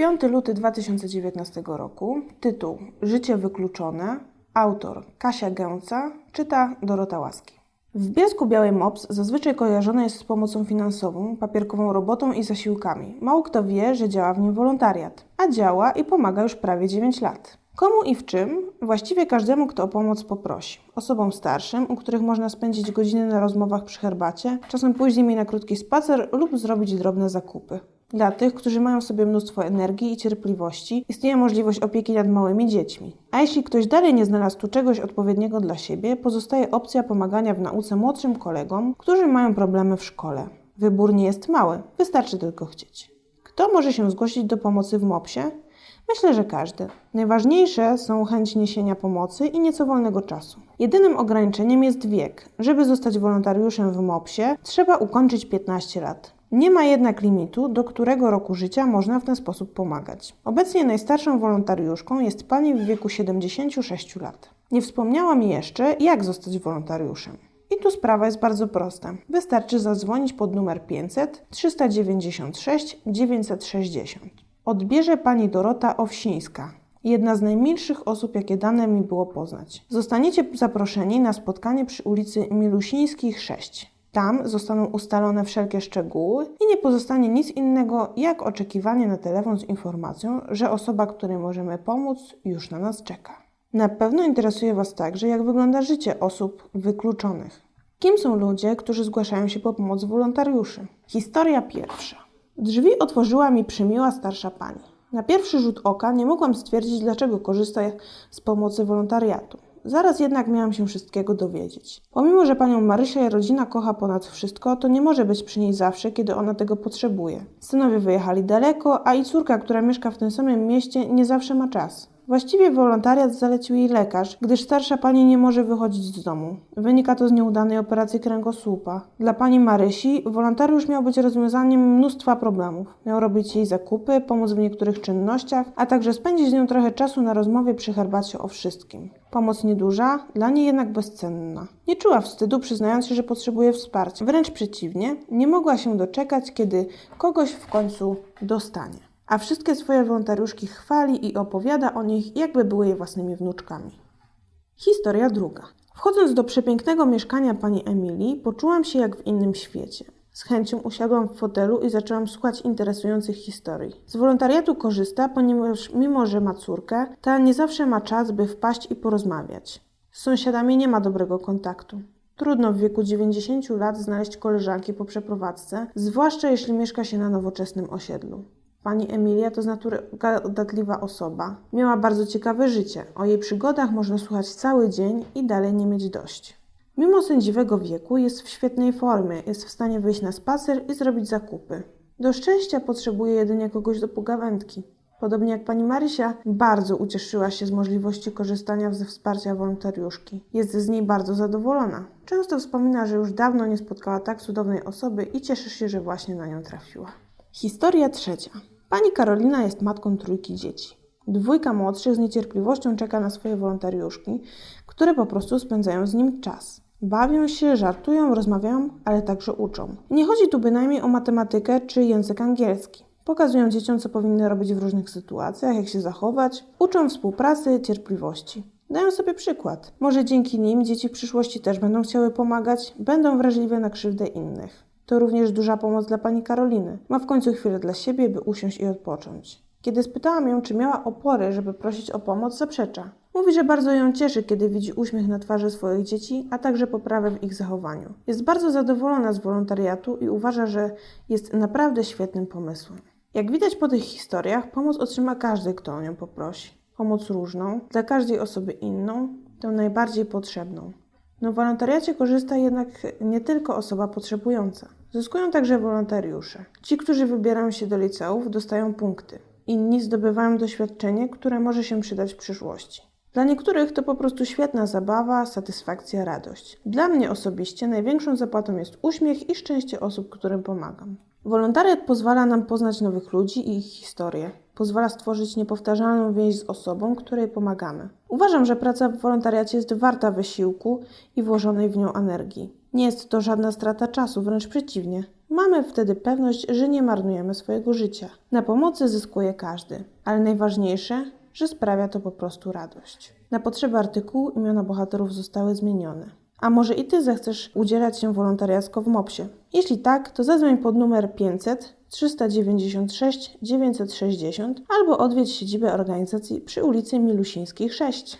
5 luty 2019 roku. Tytuł Życie wykluczone. Autor Kasia Gęca. Czyta Dorota Łaski. W Bielsku Biały MOPS zazwyczaj kojarzony jest z pomocą finansową, papierkową robotą i zasiłkami. Mało kto wie, że działa w nim wolontariat, a działa i pomaga już prawie 9 lat. Komu i w czym? Właściwie każdemu, kto o pomoc poprosi. Osobom starszym, u których można spędzić godziny na rozmowach przy herbacie, czasem z nimi na krótki spacer lub zrobić drobne zakupy. Dla tych, którzy mają sobie mnóstwo energii i cierpliwości, istnieje możliwość opieki nad małymi dziećmi. A jeśli ktoś dalej nie znalazł tu czegoś odpowiedniego dla siebie, pozostaje opcja pomagania w nauce młodszym kolegom, którzy mają problemy w szkole. Wybór nie jest mały, wystarczy tylko chcieć. Kto może się zgłosić do pomocy w MOPSie? Myślę, że każdy. Najważniejsze są chęć niesienia pomocy i nieco wolnego czasu. Jedynym ograniczeniem jest wiek. Żeby zostać wolontariuszem w MOPSie, trzeba ukończyć 15 lat. Nie ma jednak limitu, do którego roku życia można w ten sposób pomagać. Obecnie najstarszą wolontariuszką jest pani w wieku 76 lat. Nie wspomniałam jeszcze, jak zostać wolontariuszem. I tu sprawa jest bardzo prosta. Wystarczy zadzwonić pod numer 500 396 960. Odbierze pani Dorota Owsińska, jedna z najmilszych osób, jakie dane mi było poznać. Zostaniecie zaproszeni na spotkanie przy ulicy Milusińskich 6. Tam zostaną ustalone wszelkie szczegóły i nie pozostanie nic innego jak oczekiwanie na telefon z informacją, że osoba, której możemy pomóc, już na nas czeka. Na pewno interesuje Was także, jak wygląda życie osób wykluczonych. Kim są ludzie, którzy zgłaszają się po pomoc wolontariuszy? Historia pierwsza. Drzwi otworzyła mi przymiła starsza pani. Na pierwszy rzut oka nie mogłam stwierdzić, dlaczego korzysta z pomocy wolontariatu. Zaraz jednak miałam się wszystkiego dowiedzieć. Pomimo, że panią Marysię rodzina kocha ponad wszystko, to nie może być przy niej zawsze, kiedy ona tego potrzebuje. Synowie wyjechali daleko, a i córka, która mieszka w tym samym mieście, nie zawsze ma czas. Właściwie wolontariat zalecił jej lekarz, gdyż starsza pani nie może wychodzić z domu. Wynika to z nieudanej operacji kręgosłupa. Dla pani Marysi wolontariusz miał być rozwiązaniem mnóstwa problemów. Miał robić jej zakupy, pomóc w niektórych czynnościach, a także spędzić z nią trochę czasu na rozmowie przy herbacie o wszystkim. Pomoc nieduża, dla niej jednak bezcenna. Nie czuła wstydu, przyznając się, że potrzebuje wsparcia. Wręcz przeciwnie, nie mogła się doczekać, kiedy kogoś w końcu dostanie a wszystkie swoje wolontariuszki chwali i opowiada o nich, jakby były jej własnymi wnuczkami. Historia druga. Wchodząc do przepięknego mieszkania pani Emilii, poczułam się jak w innym świecie. Z chęcią usiadłam w fotelu i zaczęłam słuchać interesujących historii. Z wolontariatu korzysta, ponieważ mimo, że ma córkę, ta nie zawsze ma czas, by wpaść i porozmawiać. Z sąsiadami nie ma dobrego kontaktu. Trudno w wieku 90 lat znaleźć koleżanki po przeprowadzce, zwłaszcza jeśli mieszka się na nowoczesnym osiedlu. Pani Emilia to z natury gadatliwa osoba. Miała bardzo ciekawe życie. O jej przygodach można słuchać cały dzień i dalej nie mieć dość. Mimo sędziwego wieku jest w świetnej formie, jest w stanie wyjść na spacer i zrobić zakupy. Do szczęścia potrzebuje jedynie kogoś do pogawędki. Podobnie jak pani Marysia, bardzo ucieszyła się z możliwości korzystania ze wsparcia wolontariuszki. Jest z niej bardzo zadowolona. Często wspomina, że już dawno nie spotkała tak cudownej osoby i cieszy się, że właśnie na nią trafiła. Historia trzecia. Pani Karolina jest matką trójki dzieci. Dwójka młodszych z niecierpliwością czeka na swoje wolontariuszki, które po prostu spędzają z nim czas. Bawią się, żartują, rozmawiają, ale także uczą. Nie chodzi tu bynajmniej o matematykę czy język angielski. Pokazują dzieciom, co powinny robić w różnych sytuacjach, jak się zachować, uczą współpracy, cierpliwości. Dają sobie przykład. Może dzięki nim dzieci w przyszłości też będą chciały pomagać, będą wrażliwe na krzywdę innych. To również duża pomoc dla pani Karoliny. Ma w końcu chwilę dla siebie, by usiąść i odpocząć. Kiedy spytałam ją, czy miała opory, żeby prosić o pomoc, zaprzecza. Mówi, że bardzo ją cieszy, kiedy widzi uśmiech na twarzy swoich dzieci, a także poprawę w ich zachowaniu. Jest bardzo zadowolona z wolontariatu i uważa, że jest naprawdę świetnym pomysłem. Jak widać po tych historiach, pomoc otrzyma każdy, kto o nią poprosi. Pomoc różną, dla każdej osoby inną, tę najbardziej potrzebną. No w wolontariacie korzysta jednak nie tylko osoba potrzebująca. Zyskują także wolontariusze. Ci, którzy wybierają się do liceów, dostają punkty. Inni zdobywają doświadczenie, które może się przydać w przyszłości. Dla niektórych to po prostu świetna zabawa, satysfakcja, radość. Dla mnie osobiście największą zapłatą jest uśmiech i szczęście osób, którym pomagam. Wolontariat pozwala nam poznać nowych ludzi i ich historie. Pozwala stworzyć niepowtarzalną więź z osobą, której pomagamy. Uważam, że praca w wolontariacie jest warta wysiłku i włożonej w nią energii. Nie jest to żadna strata czasu, wręcz przeciwnie. Mamy wtedy pewność, że nie marnujemy swojego życia. Na pomocy zyskuje każdy, ale najważniejsze, że sprawia to po prostu radość. Na potrzeby artykułu imiona bohaterów zostały zmienione. A może i Ty zechcesz udzielać się wolontariacko w MOPSie? Jeśli tak, to zadzwoń pod numer 500 396 960 albo odwiedź siedzibę organizacji przy ulicy Milusińskiej 6.